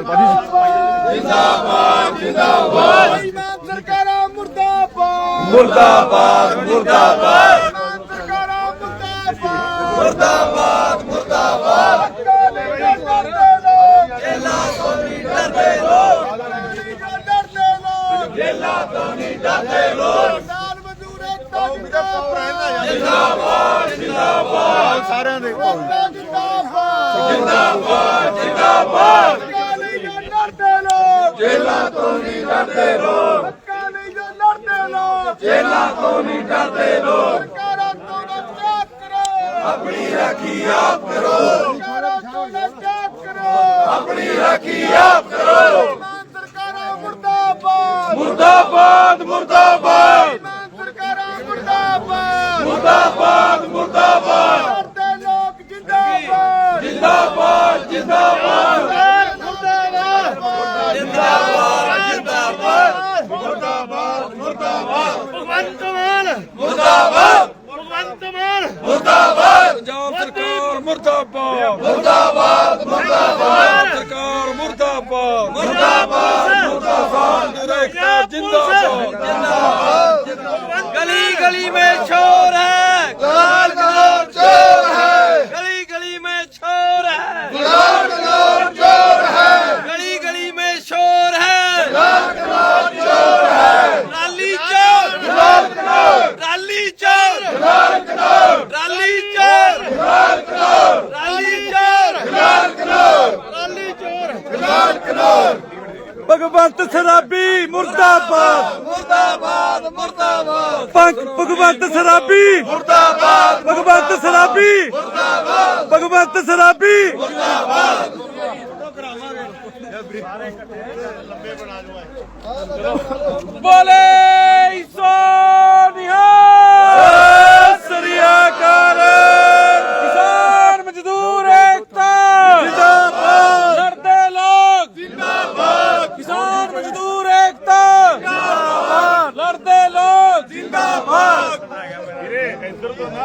ਜਿੰਦਾਬਾਦ ਸਰਕਾਰਾਂ ਮੁਰਦਾਬਾਦ। ਮੁਰਦਾਬਾਦ ਮੁਰਦਾਬਾਦ। ਸਰਕਾਰਾਂ ਮੁਰਦਾਬਾਦ। ਮੁਰਦਾਬਾਦ ਮੁਰਦਾਬਾਦ। ਜੇਲਾ ਤੋਂ ਨਹੀਂ ਡਰਦੇ ਲੋਕ। ਡਰਦੇ ਲੋਕ। ਜੇਲਾ ਤੋਂ ਨਹੀਂ ਡਰਦੇ ਲੋਕ। ਕਿਸਾਨ ਮਜ਼ਦੂਰ ਏਕਤਾ ਜਿੰਦਾਬਾਦ ਜਿੰਦਾਬਾਦ ਜਿੰਦਾਬਾਦ। ਸਾਰਿਆਂ ਦੇ ਜਿੰਦਾਬਾਦ। ਜਿੰਦਾਬਾਦ ਜਿੰਦਾਬਾਦ। ਜੇਲਾ ਤੋਂ ਨਹੀਂ ਡਰਦੇ ਲੋਕ। ਨਹੀਂ ਜੋ ਡਰਦੇ ਲੋਕ। ਜੇਲਾ ਤੋਂ ਨਹੀਂ ਡਰਦੇ ਲੋਕ। ਸਰਕਾਰਾਂ ਤੋਂ ਨਾ ਤਿਆਗ ਕਰੋ। ਆਪਣੀ ਰਾਖੀ ਆਪ ਕਰੋ। ਸਰਕਾਰਾਂ ਤੋਂ ਨਾ ਤਿਆਗ ਕਰੋ। ਆਪਣੀ ਰਾਖੀ ਆਪ ਕਰੋ। ਸਰਕਾਰਾਂ ਮੁਰਦਾਬਾਦ। ਮੁਰਦਾਬਾਦ ਮੁਰਦਾਬਾਦ ਸਰਕਾਰਾਂ ਮੁਰਦਾਬਾਦ ਮੁਰਦਾਬਾਦ ਮੁਰਦਾਬਾਦ ਡਰਦੇ ਲੋਕ ਜਿੰਦਾਬਾਦ ਜਿੰਦਾਬਾਦ ਜਿੰਦਾਬਾਦ ਮੁਰਦਾਬਾਦ ਜਿੰਦਾਬਾਦ ਮੁਰਦਾਬਾਦ ਭਗਵੰਤ ਮਾਨ ਮੁਰਦਾਬਾਦ ਭਗਵੰਤ ਮਾਨ ਮੁਰਦਾਬਾਦ ਪੰਜਾਬ ਸਰਕਾਰ ਮੁਰਦਾਬਾਦ। ਮੁਰਦਾਬਾਦ ਮੁਰਦਾਬਾਦ। ਸਰਕਾਰ ਮੁਰਦਾਬਾਦ। ਮੁਰਦਾਬਾਦ ਮੁਰਦਾਬਾਦ। ਨਿਰਖਤਾ ਜਿੰਦਾਬਾਦ। ਜਿੰਦਾਬਾਦ। ਗਲੀ ਗਲੀ ਮੇ ਸ਼ੋਰ ਹੈ। ਭਗਵੰਤ ਸਰਾਬੀ ਮੁਰਦਾਬਾਦ। ਮੁਰਦਾਬਾਦ ਮੁਰਦਾਬਾਦ। ਭਗਵੰਤ ਸਰਾਬੀ। ਮੁਰਦਾਬਾਦ। ਭਗਵੰਤ ਸਰਾਬੀ। ਮੁਰਦਾਬਾਦ। ਭਗਵੰਤ ਸਰਾਬੀ। ਮੁਰਦਾਬਾਦ। ਲੰਬੇ ਬਣਾ ਲਓ ਬੋਲੇ ਸੋ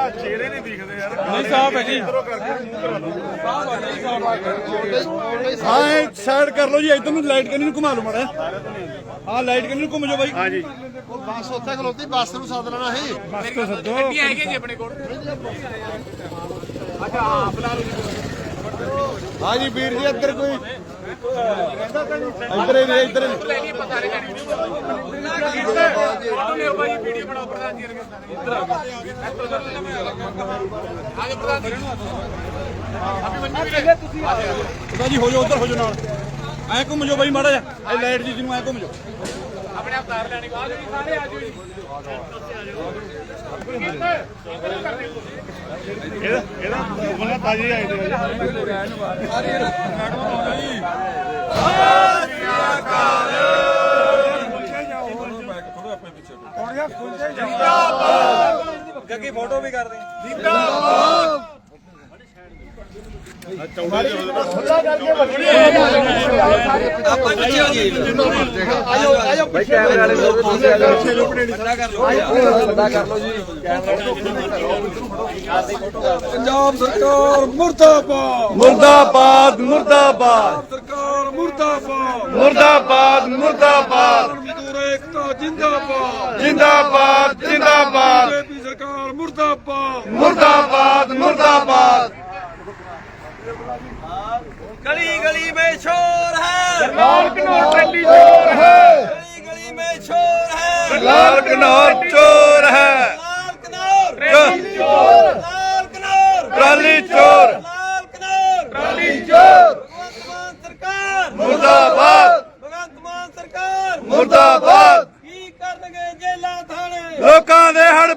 ਆ ਨਹੀਂ ਦਿਖਦੇ ਹੈ ਜੀ। ਹਾਂ ਸਾਈਡ ਕਰ ਲਓ ਜੀ ਇਧਰ ਨੂੰ ਲਾਈਟ ਕਰਨੀ ਨੂੰ ਘੁਮਾ ਲਓ ਮਾੜਾ ਹਾਂ ਲਾਈਟ ਕਰਨੀ ਨੂੰ ਘੁੰਮ ਜਾਓ ਬਾਈ। ਹਾਂ ਜੀ। ਉਹ ਉੱਥੇ ਖਲੋਤੀ ਬੱਸ ਨੂੰ ਸੱਦ ਲੈਣਾ ਸੀ। ਬੱਸ ਤੋਂ ਸੱਦੋ। ਆਪਣੇ ਕੋਲ। ਹਾਂ ਜੀ ਵੀਰ ਜੀ ਇੱਧਰ ਕੋਈ ਇੱਧਰ ਹੀ ਇੱਧਰ ਹੀ। ਨੇ। ਪਤਾ ਜੀ ਹੋ ਜਾਓ ਉੱਧਰ ਹੋ ਜਾਓ ਨਾਲ। ਐ ਘੁੰਮ ਜਾਓ ਬਾਈ ਮਾੜਾ ਜਿਹਾ। ਐ ਲਾਈਟ ਜੀ ਜਿਹਨੂੰ ਐ ਘੁੰਮ ਜਾਓ। ਇਹਦਾ ਆਪਣੇ ਪਿੱਛੇ ਗੱਗੀ ਫੋਟੋ ਵੀ ਕਰਦੇ। ਜਿੰਦਾਬਾਦ। ਪੰਜਾਬ ਮੁਰਦਾਬਾਦ ਮੁਰਦਾਬਾਦ। ਮੁਰਦਾਬਾਦ ਸਰਕਾਰ ਮੁਰਦਾਬਾਦ। ਮੁਰਦਾਬਾਦ ਮੁਰਦਾਬਾਦ ਮਜ਼ਦੂਰ ਏਕਤਾ ਜਿੰਦਾਬਾਦ ਜਿੰਦਾਬਾਦ। ਜਿੰਦਾਬਾਦ ਸਰਕਾਰ ਮੁਰਦਾਬਾਦ ਮੁਰਦਾਬਾਦ ਮੁਰਦਾਬਾਦ। ਗਲੀ ਗਲੀ ਮੇ ਸ਼ੋਰ ਹੈ। ਸਰਦਾਰ ਕਨੌਰ ਟੱਲੀ ਚੋਰ ਹੈ। ਗਲੀ ਗਲੀ ਮੇ ਸ਼ੋਰ ਹੈ। ਸਰਦਾਰ ਕਨੌਰ ਚੋਰ ਹੈ। ਸਰਦਾਰ ਕਨੌਰ। ਟੱਲੀ ਚੋਰ ਸਰਦਾਰ ਕਨੌਰ। ਟੱਲੀ ਚੋਰ। ਸਰਦਾਰ ਕਨੌਰ। ਟੱਲੀ ਚੋਰ। ਮੁਰਦਾਬਾਦ। ਭਗਵੰਤ ਮਾਨ ਸਰਕਾਰ। ਮੁਰਦਾਬਾਦ। ਕੀ ਕਰਨਗੇ ਜੇਲਾ ਥਾਣੇ? ਲੋਕਾਂ ਦੇ ਹੜ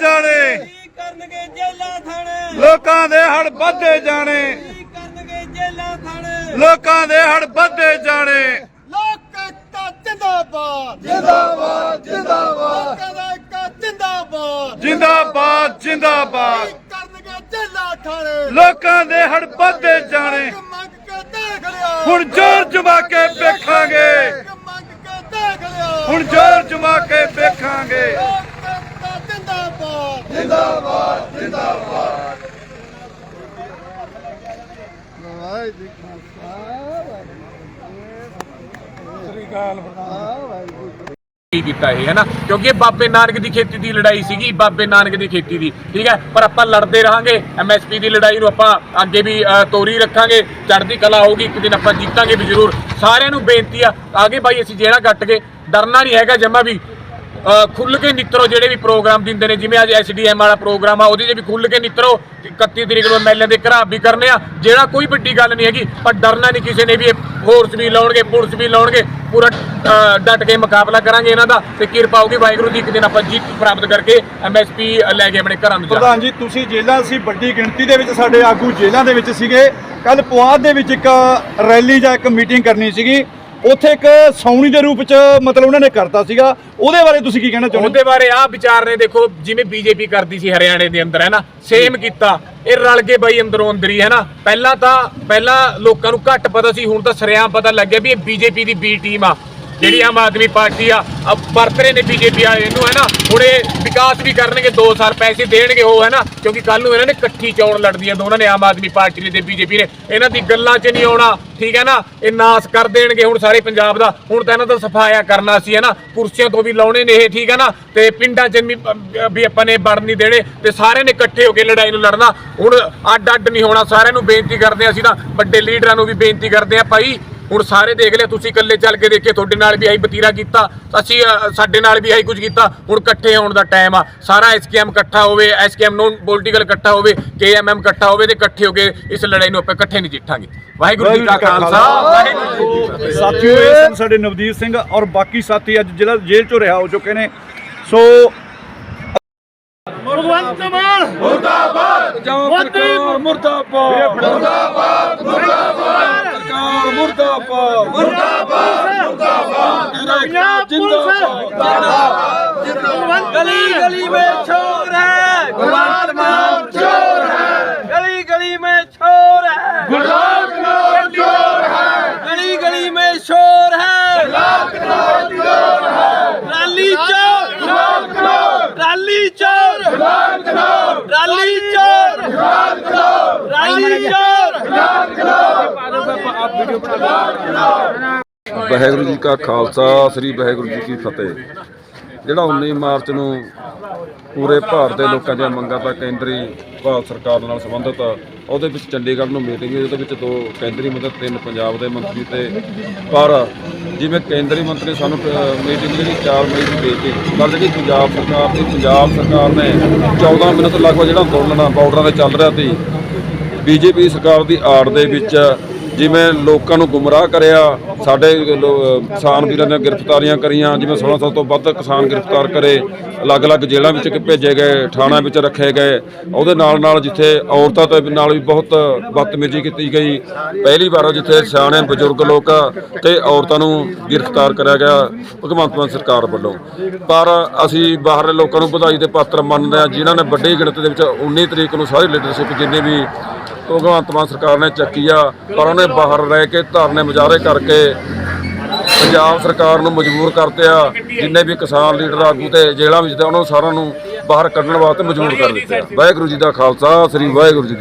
ਜਾਣੇ। ਕੀ ਕਰਨਗੇ ਜੇਲਾ ਥਾਣੇ? ਲੋਕਾਂ ਦੇ ਹੜ ਵੱਧਦੇ ਜਾਣੇ। ਕੀ ਕਰਨਗੇ ਜੇਲਾਂ ਥਾਣੇ ਲੋਕਾਂ ਦੇ ਹੜ ਵੱਧਦੇ ਜਾਣੇ। ਲੋਕ ਏਕਤਾ ਜਿੰਦਾਬਾਦ। ਜਿੰਦਾਬਾਦ ਜਿੰਦਾਬਾਦ। ਲੋਕਾਂ ਦਾ ਜਿੰਦਾਬਾਦ। ਜਿੰਦਾਬਾਦ ਜਿੰਦਾਬਾਦ। ਕੀ ਕਰਨਗੇ ਜੇਲਾ ਠਾਣੇ। ਲੋਕਾਂ ਦੇ ਹੜ ਵੱਧਦੇ ਜਾਣੇ। ਮੰਗ ਕੇ ਦੇਖ ਲਿਆ। ਹੁਣ ਜ਼ੋਰ ਜਮਾ ਕੇ ਵੇਖਾਂਗੇ। ਮੰਗ ਕੇ ਦੇਖ ਲਿਆ। ਹੁਣ ਜ਼ੋਰ ਜਮਾ ਕੇ ਵੇਖਾਂਗੇ ਲੋਕ ਏਕਤਾ ਜਿੰਦਾਬਾਦ ਜਿੰਦਾਬਾਦ ਜਿੰਦਾਬਾਦ ਵਾਹਿਗੁਰੂ ਨਹੀਂ ਕੀਤਾ ਇਹ ਹੈ ਕਿਉਂਕਿ ਇਹ ਬਾਬੇ ਨਾਨਕ ਦੀ ਖੇਤੀ ਦੀ ਲੜਾਈ ਸੀਗੀ ਬਾਬੇ ਨਾਨਕ ਦੀ ਖੇਤੀ ਦੀ ਠੀਕ ਹੈ? ਪਰ ਆਪਾਂ ਲੜਦੇ ਰਹਾਂਗੇ ਐਮਐਸਪੀ ਦੀ ਲੜਾਈ ਨੂੰ ਆਪਾਂ ਅੱਗੇ ਵੀ ਤੋਰੀ ਰੱਖਾਂਗੇ ਚੜ੍ਹਦੀ ਕਲਾ ਹੋਊਗੀ ਇੱਕ ਦਿਨ ਆਪਾਂ ਜਿੱਤਾਂਗੇ ਵੀ ਜ਼ਰੂਰ। ਸਾਰਿਆਂ ਨੂੰ ਬੇਨਤੀ ਆ ਆਗੇ ਬਾਈ ਅਸੀਂ ਜਿਹੜਾ ਕੱਟ ਕੇ ਡਰਨਾ ਨਹੀਂ ਹੈਗਾ ਜਮਾ ਵੀ ਅ, ਖੁੱਲ ਕੇ ਨਿੱਤਰੋ ਜਿਹੜੇ ਵੀ ਪ੍ਰੋਗਰਾਮ ਦਿੰਦੇ ਨੇ ਜਿਵੇਂ ਅੱਜ ਐਸਡੀਐਮ ਵਾਲਾ ਪ੍ਰੋਗਰਾਮ ਆ ਉਹਦੇ 'ਚ ਵੀ ਖੁੱਲ ਕੇ ਨਿੱਤਰੋ 31 ਤਰੀਕ ਨੂੰ ਐਮਐਲਏ ਦੇ ਘਰਾਂ ਵੀ ਕਰਨੇ ਆ ਜਿਹੜਾ ਕੋਈ ਵੱਡੀ ਗੱਲ ਨਹੀਂ ਹੈਗੀ ਪਰ ਡਰਨਾ ਨਹੀਂ ਕਿਸੇ ਨੇ ਵੀ ਇਹ ਫੋਰਸ ਵੀ ਲਾਉਣਗੇ ਪੁਲਿਸ ਵੀ ਲਾਉਣਗੇ ਪੂਰਾ ਅ, ਡਟ ਕੇ ਮੁਕਾਬਲਾ ਕਰਾਂਗੇ ਇਹਨਾਂ ਦਾ ਤੇ ਕਿਰਪਾ ਹੋਊਗੀ ਵਾਹਿਗੁਰੂ ਦੀ ਇੱਕ ਦਿਨ ਆਪਾਂ ਜਿੱਤ ਪ੍ਰਾਪਤ ਕਰਕੇ ਐਮਐਸਪੀ ਲੈ ਕੇ ਆਪਣੇ ਘਰਾਂ ਨੂੰ ਜਾ ਪ੍ਰਧਾਨ ਜੀ ਤੁਸੀਂ ਜੇਲ੍ਹਾਂ ਸੀ ਵੱਡੀ ਗਿਣਤੀ ਦੇ ਵਿੱਚ ਸਾਡੇ ਆਗੂ ਜੇਲ੍ਹਾਂ ਦੇ ਵਿੱਚ ਸੀਗੇ। ਕੱਲ ਪੁਆਧ ਦੇ ਵਿੱਚ ਇੱਕ ਰੈਲੀ ਜਾਂ ਇੱਕ ਮੀਟਿੰਗ ਕਰਨੀ ਸੀਗੀ। ਉੱਥੇ ਇੱਕ ਸੌਣੀ ਦੇ ਰੂਪ ਚ ਮਤਲਬ ਉਹਨਾਂ ਨੇ ਕਰਤਾ ਸੀਗਾ। ਉਹਦੇ ਬਾਰੇ ਤੁਸੀਂ ਕੀ ਕਹਿਣਾ ਚਾਹੁੰਦੇ? ਉਹਦੇ ਬਾਰੇ ਆ ਵਿਚਾਰ ਨੇ ਦੇਖੋ ਜਿਵੇਂ ਬੀਜੇਪੀ ਕਰਦੀ ਸੀ ਹਰਿਆਣੇ ਦੇ ਅੰਦਰ ਹੈ ਨਾ ਸੇਮ ਕੀਤਾ। ਇਹ ਰਲ ਕੇ ਬਾਈ ਅੰਦਰੋਂ ਅੰਦਰ ਹੀ ਨਾ ਪਹਿਲਾਂ ਤਾਂ ਪਹਿਲਾਂ ਲੋਕਾਂ ਨੂੰ ਘੱਟ ਪਤਾ ਸੀ ਹੁਣ ਤਾਂ ਸਰਿਆਮ ਪਤਾ ਲੱਗਿਆ ਵੀ ਇਹ ਬੀਜੇਪੀ ਦੀ ਬੀ ਟੀਮ ਆ। ਜਿਹੜੀ ਆਮ ਆਦਮੀ ਪਾਰਟੀ ਆ ਅਬ ਰਹੇ ਨੇ ਬੀਜੇਪੀ ਵਾਲੇ ਇਹਨੂੰ, ਹੈ ਨਾ? ਹੁਣ ਇਹ ਵਿਕਾਸ ਵੀ ਕਰਨਗੇ 2 ਸਾਲ ਪੈਸੇ ਦੇਣਗੇ ਉਹ, ਹੈ ਨਾ? ਕਿਉਂਕਿ ਕੱਲ ਨੂੰ ਇਹਨਾਂ ਨੇ ਇਕੱਠੀ ਚੋਣ ਲੜਦੀ ਲੜਦੀਆਂ, ਦੋਨਾਂ ਨੇ ਆਮ ਆਦਮੀ ਪਾਰਟੀ ਨੇ ਤੇ ਬੀਜੇਪੀ ਨੇ। ਇਹਨਾਂ ਦੀ ਗੱਲਾਂ 'ਚ ਨਹੀਂ ਆਉਣਾ, ਠੀਕ ਹੈ ਨਾ? ਇਹ ਨਾਸ ਕਰ ਦੇਣਗੇ ਹੁਣ ਸਾਰੇ ਪੰਜਾਬ ਦਾ। ਹੁਣ ਤਾਂ ਇਹਨਾਂ ਦਾ ਸਫਾਇਆ ਕਰਨਾ ਸੀ, ਹੈ ਨਾ? ਕੁਰਸੀਆਂ ਤੋਂ ਵੀ ਲਾਉਣੇ ਨੇ ਇਹ, ਠੀਕ ਹੈ ਨਾ? ਤੇ ਪਿੰਡਾਂ 'ਚ ਵੀ ਆਪਾਂ ਨੇ ਵੜ ਨਹੀਂ ਦੇਣੇ ਤੇ ਸਾਰਿਆਂ ਨੇ ਇਕੱਠੇ ਹੋ ਕੇ ਲੜਾਈ ਨੂੰ ਲੜਨਾ। ਹੁਣ ਅੱਡ ਅੱਡ ਨਹੀਂ ਹੋਣਾ, ਸਾਰਿਆਂ ਨੂੰ ਬੇਨਤੀ ਕਰਦੇ ਹਾਂ ਅਸੀਂ ਤਾਂ, ਵੱਡੇ ਲੀਡਰਾਂ ਨੂੰ ਵੀ ਬੇਨਤੀ ਕਰਦੇ ਹਾਂ, ਭਾਈ ਹੁਣ ਸਾਰੇ ਦੇਖ ਲਿਆ ਤੁਸੀਂ ਇਕੱਲੇ ਚੱਲ ਕੇ ਦੇਖੇ ਤੁਹਾਡੇ ਨਾਲ ਵੀ ਆਈ ਬਤੀਰਾ ਕੀਤਾ ਅਸੀਂ ਸਾਡੇ ਨਾਲ ਵੀ ਆਈ ਕੁਝ ਕੀਤਾ ਹੁਣ ਇਕੱਠੇ ਹੋਣ ਦਾ ਟਾਈਮ ਆ। ਸਾਰਾ ਐਸਕੇਐਮ ਇਕੱਠਾ ਹੋਵੇ ਐਸਕੇਐਮ ਨੋਨ ਪੋਲੀਟੀਕਲ ਇਕੱਠਾ ਹੋਵੇ ਕੇਐਮਐਮ ਇਕੱਠਾ ਹੋਵੇ ਤੇ ਇਕੱਠੇ ਹੋ ਕੇ ਇਸ ਲੜਾਈ ਨੂੰ ਆਪਾਂ ਇਕੱਠੇ ਨਹੀਂ ਜਿੱਤਾਂਗੇ। ਵਾਹਿਗੁਰੂ ਜੀ ਕਾ ਖਾਲਸਾ ਵਾਹਿਗੁਰੂ ਜੀ ਸਾਥੀਓ ਇਹ ਸਾਡੇ ਨਵਦੀਪ ਸਿੰਘ ਔਰ ਬਾਕੀ ਸਾਥੀ ਅੱਜ ਜ਼ਿਲ੍ਹਾ ਜੇਲ੍ਹ ਚੋਂ ਰਿਹਾ ਹੋ ਚੁੱਕੇ ਨੇ। ਸੋ ਭਗਵੰਤ ਮਾਨ। ਮੁਰਦਾਬਾਦ। ਮੁਰਦਾਬਾਦ। ਮੁਰਦਾਬਾਦ। ਮੁਰਦਾਬਾਦ। ਮੁਰਦਾਬਾਦ। ਮੁਰਦਾਬਾਦ ਮੁਰਦਾਬਾਦ। ਜਿੰਦਾਬਾਦ। ਜਿੰਦਾਬਾਦ ਗਲੀ ਗਲੀ ਵਿੱਚ। ਵਾਹਿਗੁਰੂ ਜੀ ਕਾ ਖਾਲਸਾ, ਸ੍ਰੀ ਵਾਹਿਗੁਰੂ ਜੀ ਕੀ ਫਤਿਹ। ਜਿਹੜਾ 19 ਮਾਰਚ ਨੂੰ ਪੂਰੇ ਭਾਰਤ ਦੇ ਲੋਕਾਂ ਦੀਆਂ ਮੰਗਾਂ ਤਾਂ ਕੇਂਦਰੀ ਭਾਰਤ ਸਰਕਾਰ ਨਾਲ ਸੰਬੰਧਿਤ ਉਹਦੇ ਵਿੱਚ ਚੰਡੀਗੜ੍ਹ ਨੂੰ ਮੀਟਿੰਗ ਹੋਈ, ਉਹਦੇ ਵਿੱਚ ਦੋ ਕੇਂਦਰੀ ਮੰਤਰੀ, ਤਿੰਨ ਪੰਜਾਬ ਦੇ ਮੰਤਰੀ ਤੇ ਪਰ ਜਿਵੇਂ ਕੇਂਦਰੀ ਮੰਤਰੀ ਸਾਨੂੰ ਮੀਟਿੰਗ ਜਿਹੜੀ 4 ਮਈ ਨੂੰ ਦੇ ਕੇ ਪਰ ਜਿਹੜੀ ਪੰਜਾਬ ਸਰਕਾਰ ਦੀ, ਪੰਜਾਬ ਸਰਕਾਰ ਨੇ 14 ਮਿੰਟ ਲਗਭਗ ਜਿਹੜਾ ਅੰਦੋਲਨ ਆ ਬਾਰਡਰਾਂ ਤੇ ਚੱਲ ਰਿਹਾ ਸੀ, ਬੀਜੇਪੀ ਸਰਕਾਰ ਦੀ ਆੜ ਦੇ ਵਿੱਚ ਜਿਵੇਂ ਲੋਕਾਂ ਨੂੰ ਗੁੰਮਰਾਹ ਕਰਿਆ, ਸਾਡੇ ਲੋ- ਕਿਸਾਨ ਵੀਰਾਂ ਦੀਆਂ ਗ੍ਰਿਫਤਾਰੀਆਂ ਕਰੀਆਂ, ਜਿਵੇਂ 1600 ਤੋਂ ਵੱਧ ਕਿਸਾਨ ਗ੍ਰਿਫਤਾਰ ਕਰੇ, ਅਲੱਗ-ਅਲੱਗ ਜੇਲ੍ਹਾਂ ਵਿੱਚ ਭੇਜੇ ਗਏ ਥਾਣਿਆਂ ਵਿੱਚ ਰੱਖੇ ਗਏ। ਉਹਦੇ ਨਾਲ ਨਾਲ ਜਿੱਥੇ ਔਰਤਾਂ ਤੇ ਨਾਲ ਵੀ ਬਹੁਤ ਬਦਤਮੀਜ਼ੀ ਕੀਤੀ ਗਈ। ਪਹਿਲੀ ਵਾਰ ਜਿੱਥੇ ਸਿਆਣੇ ਬਜ਼ੁਰਗ ਲੋਕ ਤੇ ਔਰਤਾਂ ਨੂੰ ਗ੍ਰਿਫਤਾਰ ਕਰਿਆ ਗਿਆ ਭਗਵੰਤ ਮਾਨ ਸਰਕਾਰ ਵੱਲੋਂ। ਪਰ ਅਸੀਂ ਬਾਹਰਲੇ ਲੋਕਾਂ ਨੂੰ ਵਧਾਈ ਦੇ ਪਾਤਰ ਮੰਨਦੇ ਹਾਂ, ਜਿਨ੍ਹਾਂ ਨੇ ਵੱਡੀ ਗਿਣਤੀ ਦੇ ਵਿੱਚ 19 ਤਰੀਕ ਨੂੰ ਸਾਰੀ ਲੀਡਰਸ਼ਿਪ ਜਿੰਨੇ ਵੀ ਭਗਵੰਤ ਮਾਨ ਸਰਕਾਰ ਨੇ ਚੱਕੀ ਆ, ਪਰ ਉਹਨੇ ਬਾਹਰ ਰਹਿ ਕੇ ਧਰਨੇ ਮੁਜ਼ਾਹਰੇ ਕਰਕੇ ਪੰਜਾਬ ਸਰਕਾਰ ਨੂੰ ਮਜਬੂਰ ਕਰਤੇ ਆ, ਜਿੰਨੇ ਵੀ ਕਿਸਾਨ ਲੀਡਰ ਆਗੂ ਤੇ ਜੇਲ੍ਹਾਂ ਵਿੱਚ ਤੇ ਉਹਨਾਂ ਨੂੰ ਸਾਰਿਆਂ ਨੂੰ ਬਾਹਰ ਕੱਢਣ ਵਾਸਤੇ ਮਜਬੂਰ ਕਰ ਦਿੱਤੇ ਆ। ਵਾਹਿਗੁਰੂ ਜੀ ਦਾ ਖਾਲਸਾ, ਸ੍ਰੀ ਵਾਹਿਗੁਰੂ ਜੀ